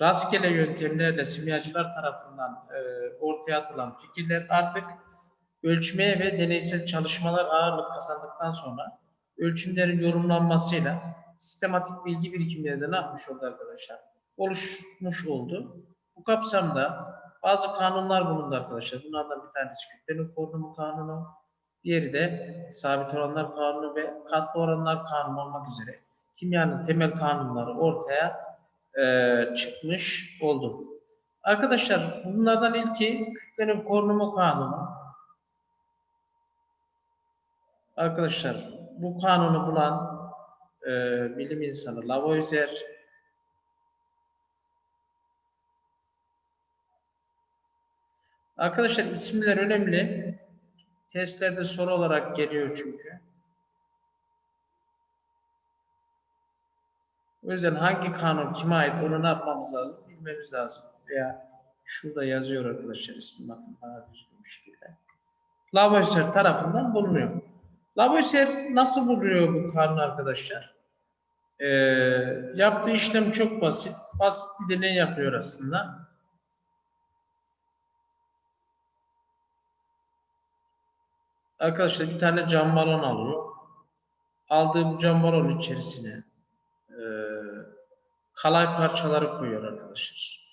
rastgele yöntemlerle simyacılar tarafından e, ortaya atılan fikirler artık ölçmeye ve deneysel çalışmalar ağırlık kazandıktan sonra ölçümlerin yorumlanmasıyla sistematik bilgi birikimleri de ne yapmış oldu arkadaşlar? Oluşmuş oldu. Bu kapsamda bazı kanunlar bulundu arkadaşlar. Bunlardan bir tanesi kütlenin korunumu kanunu, diğeri de sabit oranlar kanunu ve katlı oranlar kanunu olmak üzere kimyanın temel kanunları ortaya e, çıkmış oldu. Arkadaşlar bunlardan ilki kütlenin korunumu kanunu. Arkadaşlar bu kanunu bulan e, bilim insanı Lavoisier Arkadaşlar isimler önemli. Testlerde soru olarak geliyor çünkü. O yüzden hangi kanun kime ait onu ne yapmamız lazım? Bilmemiz lazım. Veya şurada yazıyor arkadaşlar ismi bakın daha düzgün bir şekilde. Lavoisier tarafından bulunuyor. Lavoisier nasıl buluyor bu kanunu arkadaşlar? Ee, yaptığı işlem çok basit. Basit bir deney yapıyor aslında. Arkadaşlar bir tane cam balon alıyor. Aldığı bu cam balon içerisine kalay parçaları koyuyor arkadaşlar.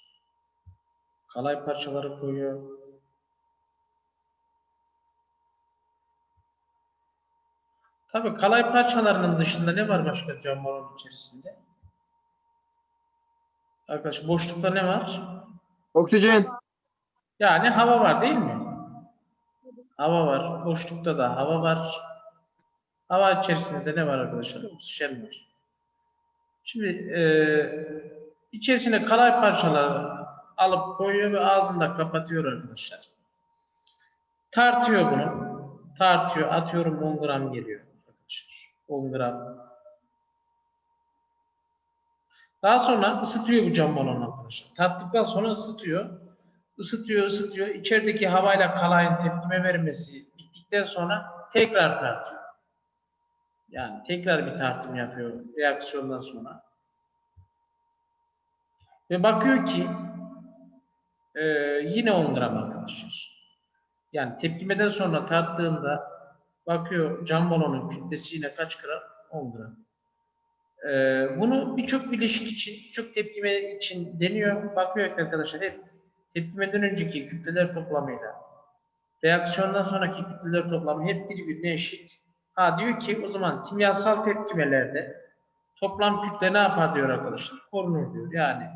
Kalay parçaları koyuyor. Tabii kalay parçalarının dışında ne var başka cam balon içerisinde? Arkadaşlar boşlukta ne var? Oksijen. Yani hava var değil mi? Hava var. Boşlukta da hava var. Hava içerisinde de ne var arkadaşlar? Oksijen var. Şimdi e, içerisine kalay parçaları alıp koyuyor ve ağzını da kapatıyor arkadaşlar. Tartıyor bunu. Tartıyor. Atıyorum 10 gram geliyor arkadaşlar. 10 gram. Daha sonra ısıtıyor bu cam balonu arkadaşlar. Tarttıktan sonra ısıtıyor. Isıtıyor, ısıtıyor. İçerideki havayla kalayın tepkime vermesi bittikten sonra tekrar tartıyor. Yani tekrar bir tartım yapıyor reaksiyondan sonra. Ve bakıyor ki e, yine 10 gram arkadaşlar. Yani tepkimeden sonra tarttığında bakıyor cam balonun kütlesi yine kaç gram? 10 gram. E, bunu birçok bileşik için, çok tepkime için deniyor. Bakıyor ki arkadaşlar hep tepkimeden önceki kütleler toplamıyla reaksiyondan sonraki kütleler toplamı hep birbirine eşit. Ha diyor ki o zaman kimyasal tepkimelerde toplam kütle ne yapar diyor arkadaşlar? Korunur diyor. Yani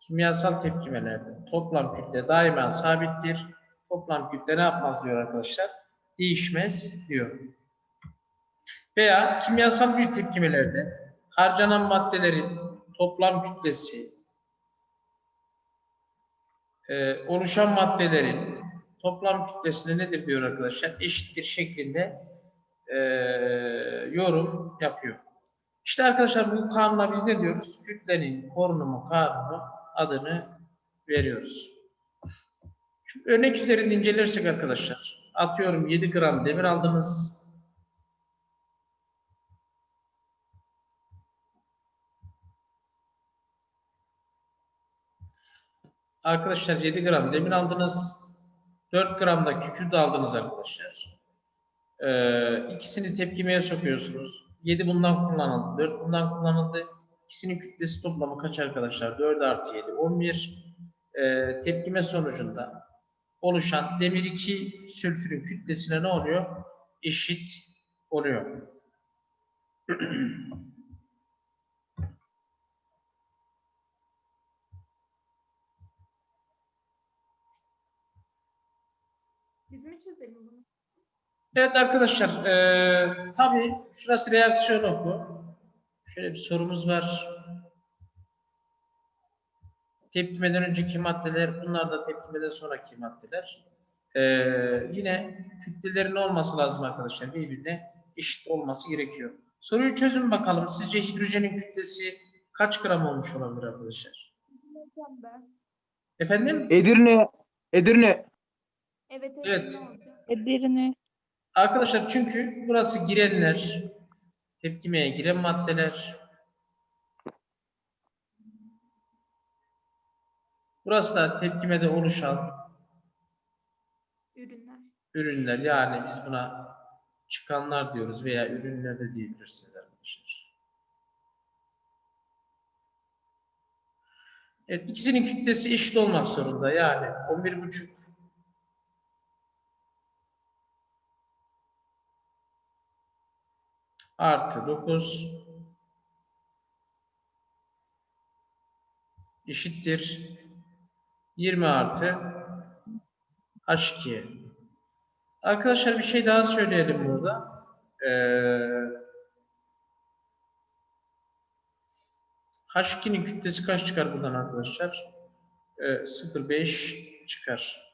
kimyasal tepkimelerde toplam kütle daima sabittir. Toplam kütle ne yapmaz diyor arkadaşlar? Değişmez diyor. Veya kimyasal bir tepkimelerde harcanan maddelerin toplam kütlesi e, oluşan maddelerin toplam kütlesine nedir diyor arkadaşlar? Eşittir şeklinde e, yorum yapıyor. İşte arkadaşlar bu kanuna biz ne diyoruz? Kütlenin korunumu kanunu adını veriyoruz. Şu örnek üzerinde incelersek arkadaşlar, atıyorum 7 gram demir aldınız. Arkadaşlar 7 gram demir aldınız. 4 gram da kükürt aldınız arkadaşlar. Ee, ikisini tepkimeye sokuyorsunuz. 7 bundan kullanıldı, 4 bundan kullanıldı. İkisinin kütlesi toplamı kaç arkadaşlar? 4 artı 7, 11. Ee, tepkime sonucunda oluşan demir 2 sülfürün kütlesine ne oluyor? Eşit oluyor. Biz mi çözelim bunu? Evet arkadaşlar, eee tabii şurası reaksiyon oku. Şöyle bir sorumuz var. Tepkimeden önceki maddeler, bunlar da tepkimeden sonraki maddeler. Eee, yine kütlelerin olması lazım arkadaşlar. Birbirine eşit olması gerekiyor. Soruyu çözün bakalım. Sizce hidrojenin kütlesi kaç gram olmuş olabilir arkadaşlar? Efendim? Edirne. Edirne. Evet, Evet. evet. Edirne. Arkadaşlar çünkü burası girenler, tepkimeye giren maddeler. Burası da tepkimede oluşan Ürünler. ürünler yani biz buna çıkanlar diyoruz veya ürünler de diyebilirsiniz arkadaşlar. Evet ikisinin kütlesi eşit olmak zorunda yani 11,5 artı 9 eşittir 20 artı H2. Arkadaşlar bir şey daha söyleyelim burada. Ee, H2'nin kütlesi kaç çıkar buradan arkadaşlar? Ee, 0,5 çıkar.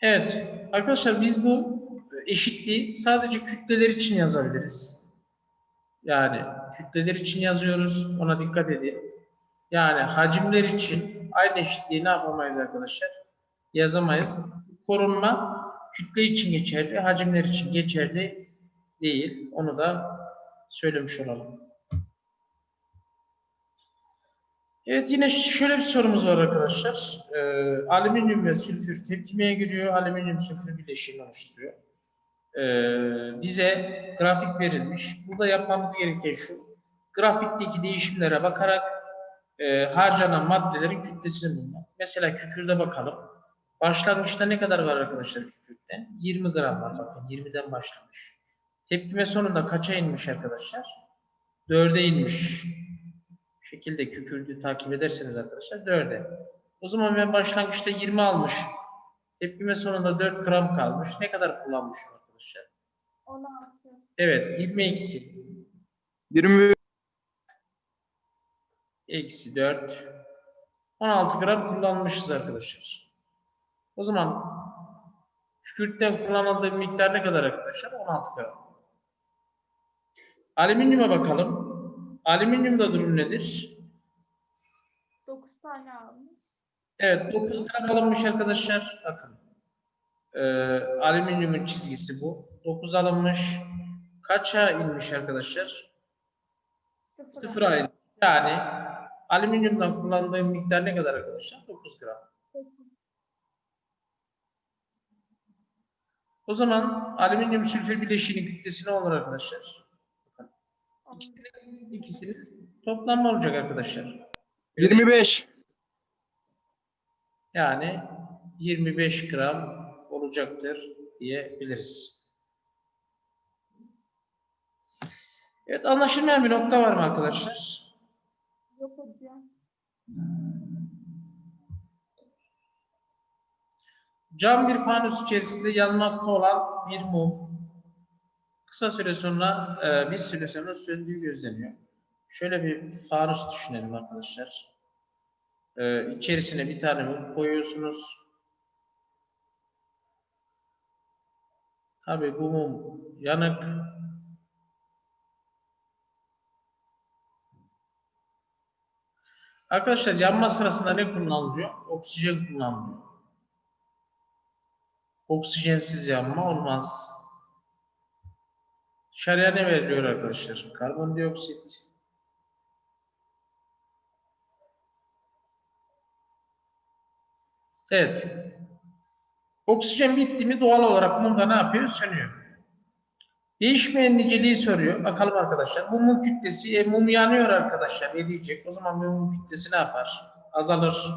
Evet arkadaşlar biz bu eşitliği sadece kütleler için yazabiliriz. Yani kütleler için yazıyoruz. Ona dikkat edin. Yani hacimler için aynı eşitliği ne yapamayız arkadaşlar? Yazamayız. Korunma kütle için geçerli, hacimler için geçerli değil. Onu da söylemiş olalım. Evet yine şöyle bir sorumuz var arkadaşlar. Ee, alüminyum ve sülfür tepkimeye giriyor. Alüminyum sülfür bileşiğini oluşturuyor. Ee, bize grafik verilmiş. Burada yapmamız gereken şu. Grafikteki değişimlere bakarak e, harcanan maddelerin kütlesini bulmak. Mesela kükürde bakalım. Başlangıçta ne kadar var arkadaşlar kükürtte? 20 gram var bakın 20'den başlamış. Tepkime sonunda kaça inmiş arkadaşlar? 4'e inmiş. Şekilde kükürdü takip ederseniz arkadaşlar 4'e. O zaman ben başlangıçta 20 almış. Tepkime sonunda 4 gram kalmış. Ne kadar kullanmışım arkadaşlar? 16. Evet 20 eksi 20 eksi 4 16 gram kullanmışız arkadaşlar. O zaman kükürtten kullanıldığı miktar ne kadar arkadaşlar? 16 gram. Alüminyuma bakalım. Alüminyumda durum nedir? 9 tane almış. Evet 9 gram alınmış arkadaşlar. Bakın. Ee, alüminyumun çizgisi bu. 9 alınmış. Kaça inmiş arkadaşlar? 0. Sıfıra inmiş. Yani alüminyumdan kullandığım miktar ne kadar arkadaşlar? 9 gram. O zaman alüminyum sülfür bileşiğinin kütlesi ne olur arkadaşlar? İkisinin, ikisinin toplamı olacak arkadaşlar. 25 Yani 25 gram olacaktır diyebiliriz. Evet anlaşılmayan bir nokta var mı arkadaşlar? Yok hocam. Cam bir fanus içerisinde yanmakta olan bir mum kısa süre sonra e, bir süre sonra söndüğü gözleniyor. Şöyle bir fanus düşünelim arkadaşlar. E, içerisine bir tane mum koyuyorsunuz. Tabii bu mum yanık. Arkadaşlar yanma sırasında ne kullanılıyor? Oksijen kullanılıyor. Oksijensiz yanma olmaz. Dışarıya ne veriliyor arkadaşlar? Karbondioksit. Evet. Oksijen bitti mi doğal olarak mumda ne yapıyor? Sönüyor. Değişmeyen niceliği soruyor. Bakalım arkadaşlar. Mumun kütlesi, e, mum yanıyor arkadaşlar. Eriyecek. O zaman mumun kütlesi ne yapar? Azalır.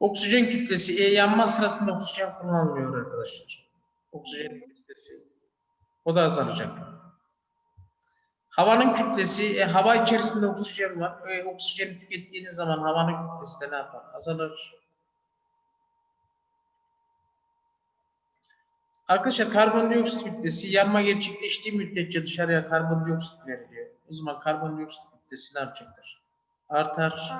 Oksijen kütlesi, e, yanma sırasında oksijen kullanılmıyor arkadaşlar. Oksijen kütlesi. O da azalacak. Havanın kütlesi, e, hava içerisinde oksijen var. E, oksijeni tükettiğiniz zaman havanın kütlesi de ne yapar? Azalır. Arkadaşlar karbondioksit kütlesi yanma gerçekleştiği müddetçe dışarıya karbondioksit veriliyor. O zaman karbondioksit kütlesi ne yapacaktır? Artar.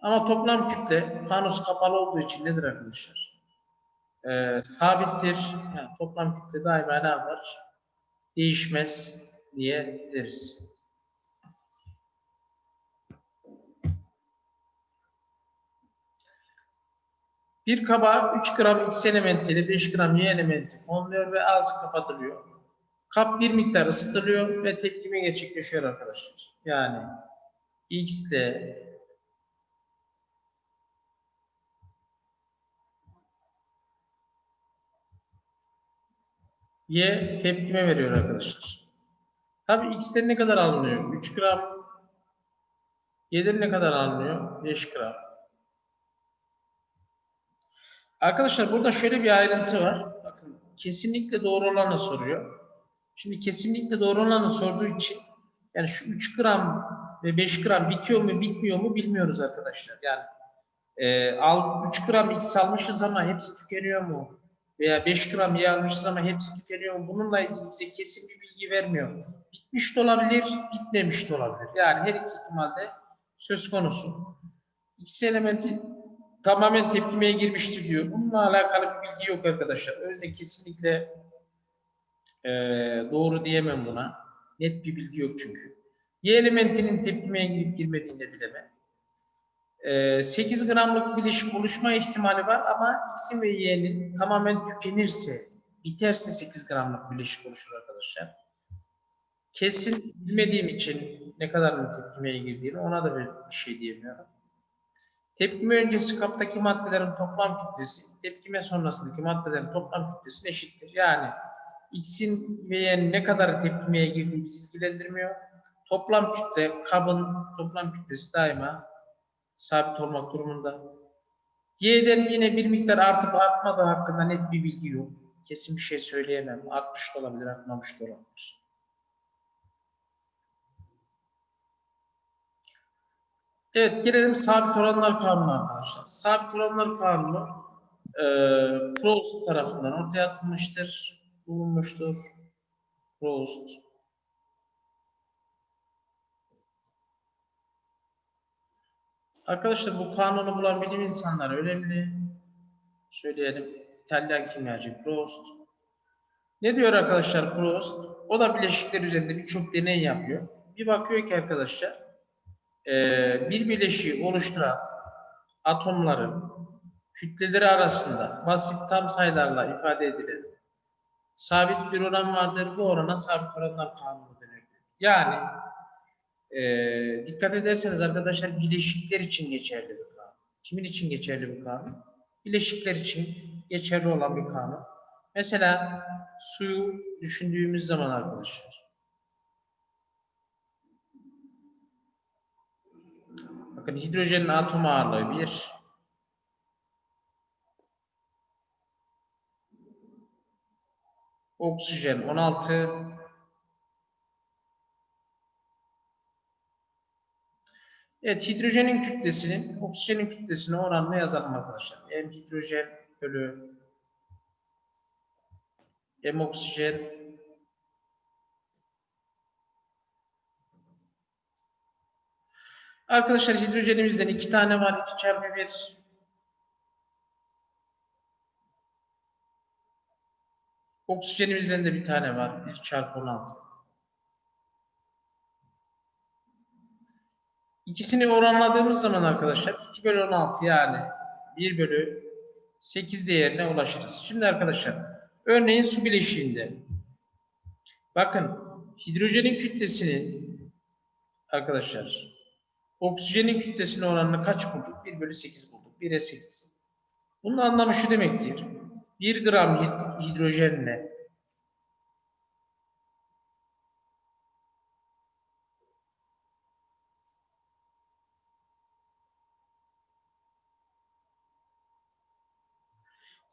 Ama toplam kütle fanus kapalı olduğu için nedir arkadaşlar? Ee, sabittir. Yani toplam kütle daima ne yapar? Değişmez diye deriz. Bir kaba 3 gram X elementi ile 5 gram Y elementi konuluyor ve ağzı kapatılıyor. Kap bir miktar ısıtılıyor ve tepkime gerçekleşiyor arkadaşlar. Yani X ile Y tepkime veriyor arkadaşlar. Tabii X'ten ne kadar alınıyor? 3 gram. Y'den ne kadar alınıyor? 5 gram. Arkadaşlar burada şöyle bir ayrıntı var. Bakın kesinlikle doğru olanı soruyor. Şimdi kesinlikle doğru olanı sorduğu için yani şu 3 gram ve 5 gram bitiyor mu bitmiyor mu bilmiyoruz arkadaşlar. Yani e, al 3 gram X almışız ama hepsi tükeniyor mu? Veya 5 gram Y almışız ama hepsi tükeniyor? Bununla ilgili bize kesin bir bilgi vermiyor. Bitmiş de olabilir, bitmemiş de olabilir. Yani her iki ihtimalde söz konusu. X elementi tamamen tepkimeye girmiştir diyor. Bununla alakalı bir bilgi yok arkadaşlar. O yüzden kesinlikle eee, doğru diyemem buna. Net bir bilgi yok çünkü. Y elementinin tepkimeye girip girmediğini bilemem. Eee, 8 gramlık bileşik oluşma ihtimali var ama X'in ve Y'nin tamamen tükenirse, biterse 8 gramlık bileşik oluşur arkadaşlar. Kesin bilmediğim için ne kadar tepkimeye girdiğini ona da bir şey diyemiyorum. Tepkime öncesi kaptaki maddelerin toplam kütlesi, tepkime sonrasındaki maddelerin toplam kütlesine eşittir. Yani X'in ve Y'nin ne kadar tepkimeye girdiği bizi ilgilendirmiyor. Toplam kütle, kabın toplam kütlesi daima sabit olmak durumunda. Y'den yine bir miktar artıp artmadığı hakkında net bir bilgi yok. Kesin bir şey söyleyemem. Artmış da olabilir, artmamış da olabilir. Evet, gelelim sabit oranlar kanunu arkadaşlar. Sabit oranlar kanunu e, Proust tarafından ortaya atılmıştır, bulunmuştur. Proust. Arkadaşlar bu kanunu bulan bilim insanları önemli. Söyleyelim. İtalyan kimyacı Proust. Ne diyor arkadaşlar Proust? O da bileşikler üzerinde birçok deney yapıyor. Bir bakıyor ki arkadaşlar eee, bir bileşiği oluşturan atomların kütleleri arasında basit tam sayılarla ifade edilen sabit bir oran vardır. Bu orana sabit oranlar kanunu denir. Yani eee, dikkat ederseniz arkadaşlar bileşikler için geçerli bir kanun. Kimin için geçerli bir kanun? Bileşikler için geçerli olan bir kanun. Mesela suyu düşündüğümüz zaman arkadaşlar. Bakın hidrojenin atom ağırlığı 1. Oksijen 16. Evet, hidrojenin kütlesinin oksijenin kütlesine oranla yazalım arkadaşlar. M hidrojen bölü M oksijen Arkadaşlar hidrojenimizden iki tane var. 2 çarpı 1. Oksijenimizden de bir tane var. 1 çarpı 16. İkisini oranladığımız zaman arkadaşlar 2 bölü 16 yani 1 bölü 8 değerine ulaşırız. Şimdi arkadaşlar örneğin su bileşiğinde bakın hidrojenin kütlesinin arkadaşlar oksijenin kütlesine oranını kaç bulduk? 1 bölü 8 bulduk. 1'e 8. Bunun anlamı şu demektir. 1 gram hid- hidrojenle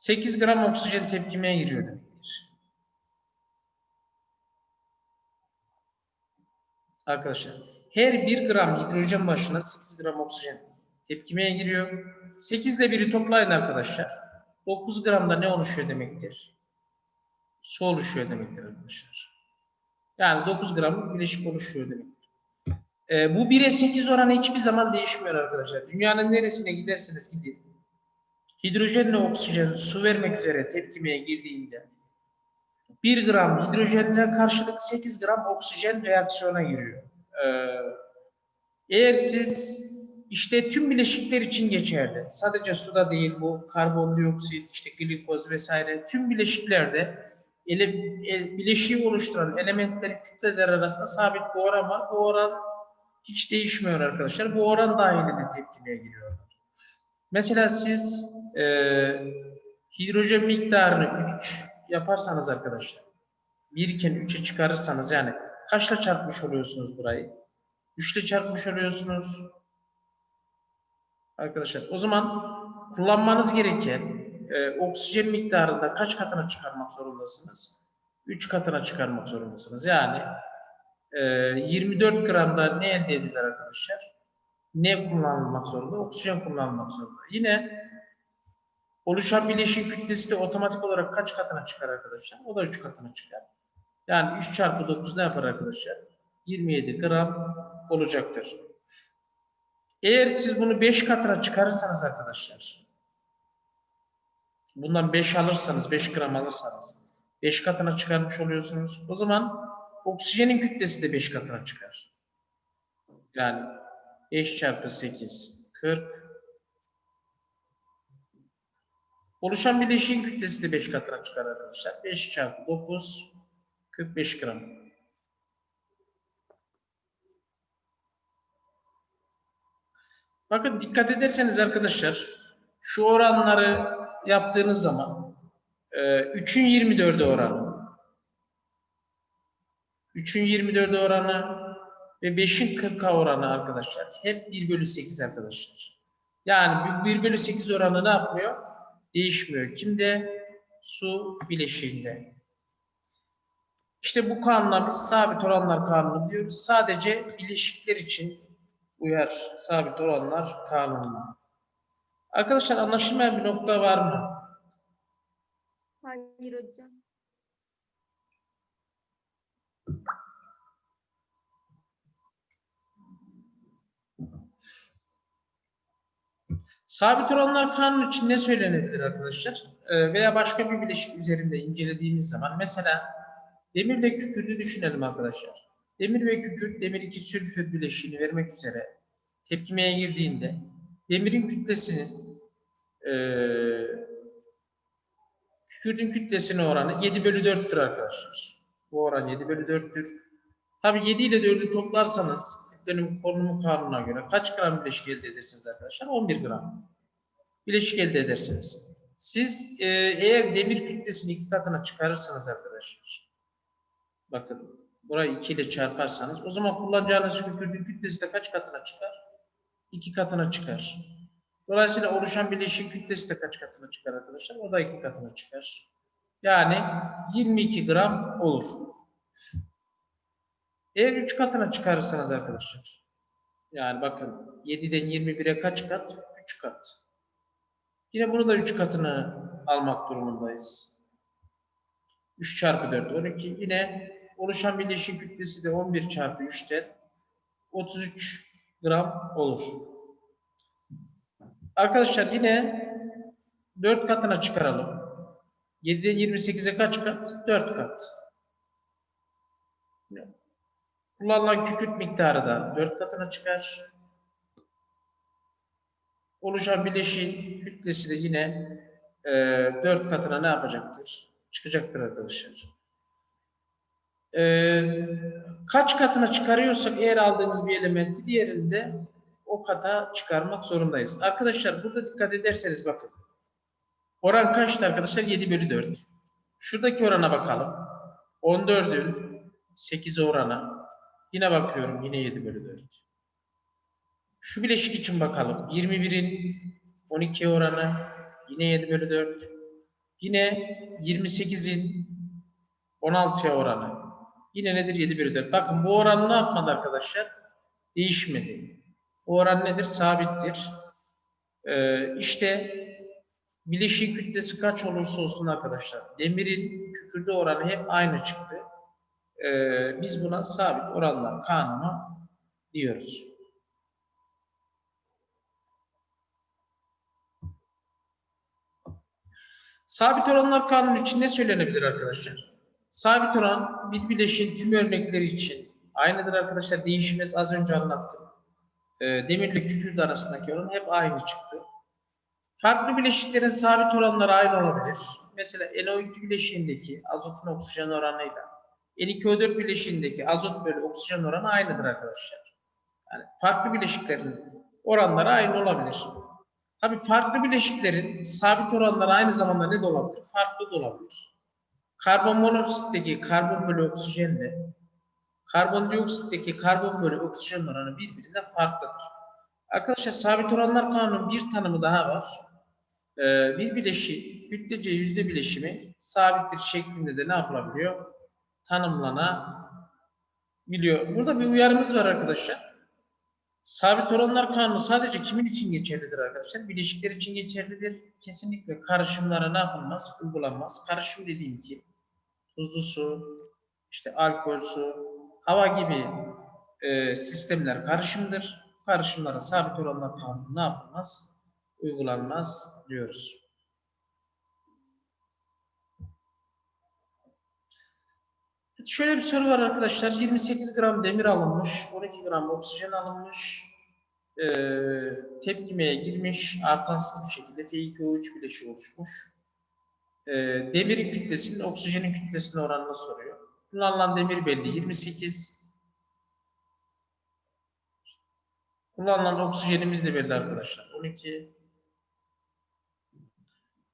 Sekiz gram oksijen tepkimeye giriyor demektir. Arkadaşlar her 1 gram hidrojen başına 8 gram oksijen tepkimeye giriyor. 8 ile 1'i toplayın arkadaşlar. 9 gramda ne oluşuyor demektir? Su oluşuyor demektir arkadaşlar. Yani 9 gram bileşik oluşuyor demektir. Ee, bu 1'e 8 oranı hiçbir zaman değişmiyor arkadaşlar. Dünyanın neresine giderseniz gidin. Hidrojenle oksijen su vermek üzere tepkimeye girdiğinde 1 gram hidrojenle karşılık 8 gram oksijen reaksiyona giriyor. Ee, eğer siz İşte tüm bileşikler için geçerli. Sadece suda değil bu karbondioksit, işte glikoz vesaire tüm bileşiklerde ele, e, bileşiği oluşturan elementlerin kütleler arasında sabit bir oran var. Bu oran hiç değişmiyor arkadaşlar. Bu oran dahilinde tepkimeye giriyor. Mesela siz e, hidrojen miktarını 3 yaparsanız arkadaşlar 1 iken 3'e çıkarırsanız yani kaçla çarpmış oluyorsunuz burayı? 3 ile çarpmış oluyorsunuz. Arkadaşlar o zaman kullanmanız gereken e, oksijen miktarında kaç katına çıkarmak zorundasınız? 3 katına çıkarmak zorundasınız. Yani e, 24 gramda ne elde edilir arkadaşlar? Ne kullanılmak zorunda? Oksijen kullanılmak zorunda. Yine oluşan bileşik kütlesi de otomatik olarak kaç katına çıkar arkadaşlar? O da 3 katına çıkar. Yani 3 çarpı 9 ne yapar arkadaşlar? 27 gram olacaktır. Eğer siz bunu 5 katına çıkarırsanız arkadaşlar, bundan 5 alırsanız, 5 gram alırsanız 5 katına çıkarmış oluyorsunuz. O zaman oksijenin kütlesi de 5 katına çıkar. Yani 5 çarpı 8, 40. Oluşan bileşiğin kütlesi de 5 katına çıkar arkadaşlar. 5 çarpı 9, 45 gram. Bakın dikkat ederseniz arkadaşlar şu oranları yaptığınız zaman e, 3'ün 24'e oranı 3'ün 24'e oranı ve 5'in 40'a oranı arkadaşlar hep 1 bölü 8 arkadaşlar. Yani 1 bölü 8 oranı ne yapmıyor? Değişmiyor. Kimde? Su bileşiğinde. İşte bu kanuna biz sabit oranlar kanunu diyoruz. Sadece bileşikler için uyar sabit oranlar kanununa. Arkadaşlar anlaşılmayan bir nokta var mı? Hayır hocam. Sabit oranlar kanunu için ne söylenebilir arkadaşlar? Ee, veya başka bir bileşik üzerinde incelediğimiz zaman mesela demir ve kükürdü düşünelim arkadaşlar. Demir ve kükürt demir 2 sülfür bileşiğini vermek üzere tepkimeye girdiğinde demirin kütlesinin eee kükürdün kütlesine oranı 7 bölü 4'tür arkadaşlar. Bu oran 7 bölü 4'tür. Tabi 7 ile 4'ü toplarsanız kütlenin konumu kanununa göre kaç gram bileşik elde edersiniz arkadaşlar? 11 gram bileşik elde edersiniz. Siz e, eğer demir kütlesini iki katına çıkarırsanız arkadaşlar bakın burayı 2 ile çarparsanız o zaman kullanacağınız kükürdün kütlesi de kaç katına çıkar? 2 katına çıkar. Dolayısıyla oluşan bileşiğin kütlesi de kaç katına çıkar arkadaşlar? O da 2 katına çıkar. Yani 22 gram olur. Eğer 3 katına çıkarırsanız arkadaşlar yani bakın 7'den 21'e kaç kat? 3 kat. Yine bunu da 3 katını almak durumundayız. 3 çarpı 4 12. Yine oluşan bileşik kütlesi de 11 çarpı 3'ten 33 gram olur. Arkadaşlar yine 4 katına çıkaralım. 7'den 28'e kaç kat? 4 kat. Kullanılan kükürt miktarı da 4 katına çıkar. Oluşan bileşiğin kütlesi de yine e, 4 katına ne yapacaktır? Çıkacaktır arkadaşlar. E, kaç katına çıkarıyorsak eğer aldığımız bir elementi diğerinde o kata çıkarmak zorundayız. Arkadaşlar burada dikkat ederseniz bakın. Oran kaçtı arkadaşlar? 7 bölü 4. Şuradaki orana bakalım. 14'ün 8 oranı. Yine bakıyorum. Yine 7 bölü 4. Şu bileşik için bakalım. 21'in 12 oranı. Yine 7 bölü 4. Yine 28'in 16'ya oranı. Yine nedir? 7 bölü 4. Bakın bu oran ne yapmadı arkadaşlar? Değişmedi. Bu oran nedir? Sabittir. Ee, işte bileşik kütlesi kaç olursa olsun arkadaşlar. Demirin kükürde oranı hep aynı çıktı. Ee, biz buna sabit oranlar kanunu diyoruz. Sabit oranlar kanunu için ne söylenebilir arkadaşlar? Sabit oran bir bileşiğin tüm örnekleri için aynıdır arkadaşlar. Değişmez. Az önce anlattım. e, demirle kükürt arasındaki oran hep aynı çıktı. Farklı bileşiklerin sabit oranları aynı olabilir. Mesela NO2 bileşiğindeki azotun oksijen oranıyla N2O4 bileşiğindeki azot bölü oksijen oranı aynıdır arkadaşlar. Yani farklı bileşiklerin oranları aynı olabilir. Tabii farklı bileşiklerin sabit oranları aynı zamanda ne de olabilir? Farklı da olabilir. Karbon monoksitteki karbon bölü oksijenle karbondioksitteki karbon bölü oksijen oranı birbirinden farklıdır. Arkadaşlar sabit oranlar kanunun bir tanımı daha var. Ee, bir bileşik kütlece yüzde bileşimi sabittir şeklinde de ne yapılabiliyor? Tanımlanabiliyor. Burada bir uyarımız var arkadaşlar. Sabit oranlar kanunu sadece kimin için geçerlidir arkadaşlar? Bileşikler için geçerlidir. Kesinlikle karışımlara ne yapılmaz? Uygulanmaz. Karışım dediğim ki tuzlu su, işte alkol su, hava gibi e, sistemler karışımdır. Karışımlara sabit oranlar kanunu ne yapılmaz? Uygulanmaz diyoruz. Şöyle bir soru var arkadaşlar. 28 gram demir alınmış, 12 gram oksijen alınmış, e, tepkimeye girmiş, artansız bir şekilde F2O3 bileşiği oluşmuş. E, demirin kütlesinin oksijenin kütlesine oranını soruyor. Kullanılan demir belli 28. Kullanılan oksijenimiz de belli arkadaşlar 12.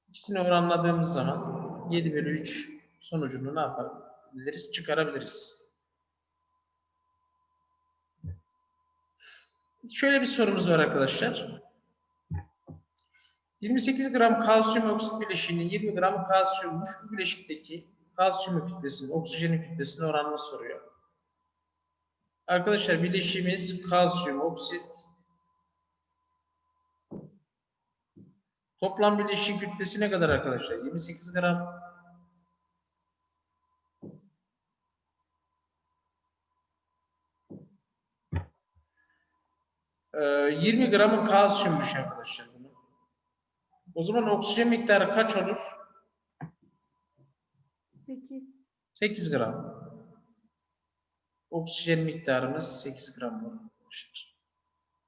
İkisini oranladığımız zaman 7 bölü 3 sonucunu ne yapabiliriz? Çıkarabiliriz. Şöyle bir sorumuz var arkadaşlar. 28 gram kalsiyum oksit bileşiğinin 20 gram kalsiyummuş. Bu bileşikteki kalsiyum kütlesinin, oksijenin kütlesinin oranını soruyor. Arkadaşlar bileşiğimiz kalsiyum oksit. Toplam bileşiğin kütlesi ne kadar arkadaşlar? 28 gram. 20 gramı kalsiyummuş arkadaşlar bunu. O zaman oksijen miktarı kaç olur? 8. 8 gram. Oksijen miktarımız 8 gram arkadaşlar.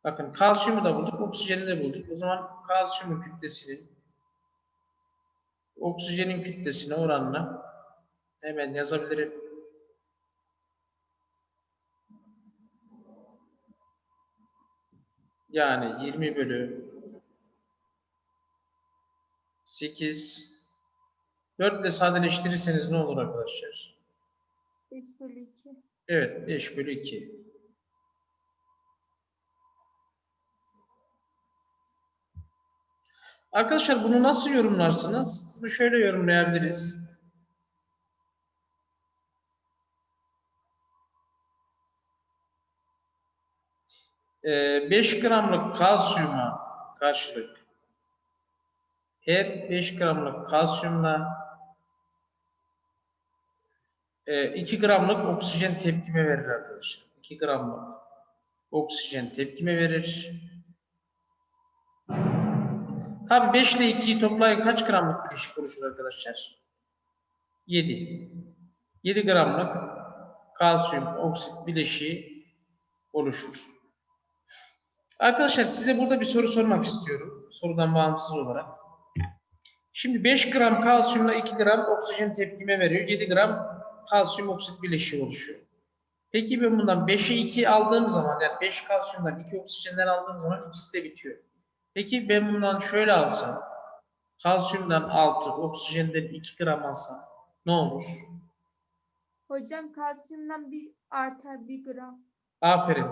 Bakın kalsiyumu da bulduk, oksijeni de bulduk. O zaman kalsiyumun kütlesinin oksijenin kütlesine oranla hemen yazabilirim. Yani 20 bölü 8 4 ile sadeleştirirseniz ne olur arkadaşlar? 5 bölü 2. Evet 5 bölü 2. Arkadaşlar bunu nasıl yorumlarsınız? Bunu şöyle yorumlayabiliriz. 5 gramlık kalsiyuma karşılık her 5 gramlık kalsiyumla 2 gramlık oksijen tepkime verir arkadaşlar. 2 gramlık oksijen tepkime verir. Tabi 5 ile 2'yi toplayın kaç gramlık bileşik oluşur arkadaşlar? 7. 7 gramlık kalsiyum oksit bileşiği oluşur. Arkadaşlar size burada bir soru sormak istiyorum. Sorudan bağımsız olarak. Şimdi 5 gram kalsiyumla 2 gram oksijen tepkime veriyor. 7 gram kalsiyum oksit bileşiği oluşuyor. Peki ben bundan 5'e 2 aldığım zaman yani 5 kalsiyumdan 2 oksijenden aldığım zaman ikisi de bitiyor. Peki ben bundan şöyle alsam kalsiyumdan 6 oksijenden 2 gram alsam ne olur? Hocam kalsiyumdan bir artar 1 gram. Aferin.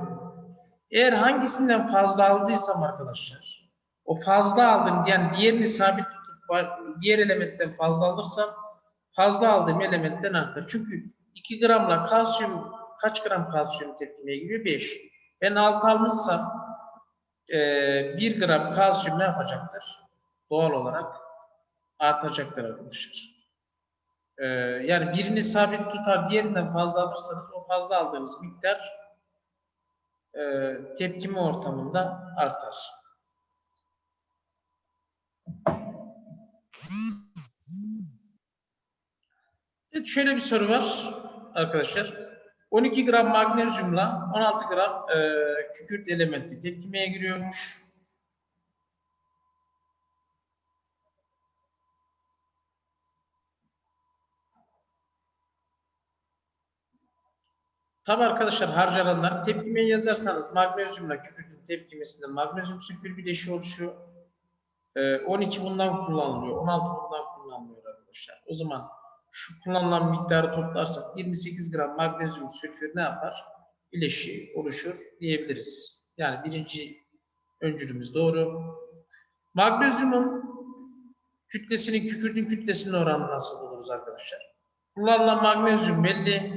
Eğer hangisinden fazla aldıysam arkadaşlar o fazla aldım yani diğerini sabit tutup diğer elementten fazla alırsam fazla aldığım elementten artar. Çünkü 2 gramla kalsiyum kaç gram kalsiyum tepkimeye giriyor? 5. Ben 6 almışsam eee 1 gram kalsiyum ne yapacaktır? Doğal olarak artacaktır arkadaşlar. Eee, yani birini sabit tutar, diğerinden fazla alırsanız o fazla aldığınız miktar eee tepkime ortamında artar. Evet, şöyle bir soru var arkadaşlar. 12 gram magnezyumla 16 gram e, kükürt elementi tepkimeye giriyormuş. Tabi arkadaşlar harcananlar tepkimeyi yazarsanız magnezyumla kükürtün tepkimesinde magnezyum sülfür bileşiği oluşuyor. Ee, 12 bundan kullanılıyor. 16 bundan kullanılıyor arkadaşlar. O zaman şu kullanılan miktarı toplarsak 28 gram magnezyum sülfür ne yapar? Bileşiği oluşur diyebiliriz. Yani birinci öncülümüz doğru. Magnezyumun kütlesinin kükürtün kütlesinin oranı nasıl buluruz arkadaşlar? Kullanılan magnezyum belli.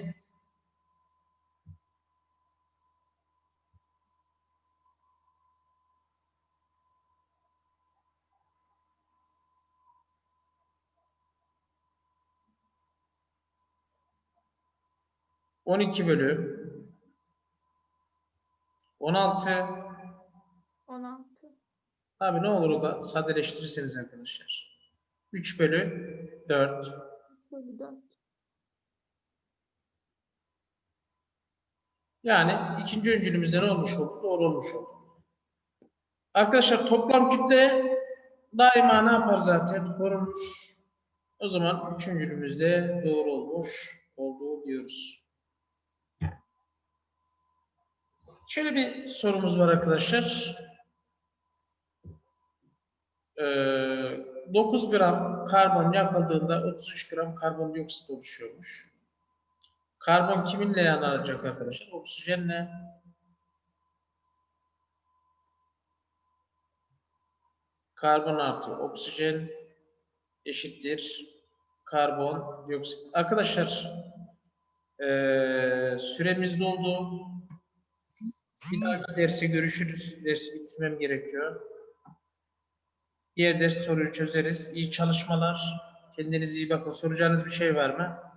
On iki bölü 16 16. Abi ne olur o da sadeleştirirseniz arkadaşlar. 3 bölü 4 Bölü 4. Yani ikinci öncülümüzde ne olmuş oldu? Doğru olmuş oldu. Arkadaşlar toplam kütle daima ne yapar zaten? Korunur. O zaman üçüncülümüzde doğru olmuş oldu diyoruz. Şöyle bir sorumuz var arkadaşlar. Ee, 9 gram karbon yakıldığında 33 gram karbondioksit oluşuyormuş. Karbon kiminle yanacak arkadaşlar? Oksijenle. Karbon artı oksijen eşittir karbon dioksit. Arkadaşlar eee süremiz doldu. Bir dahaki derse görüşürüz. Dersi bitirmem gerekiyor. Diğer ders soruyu çözeriz. İyi çalışmalar. Kendinize iyi bakın. Soracağınız bir şey var mı?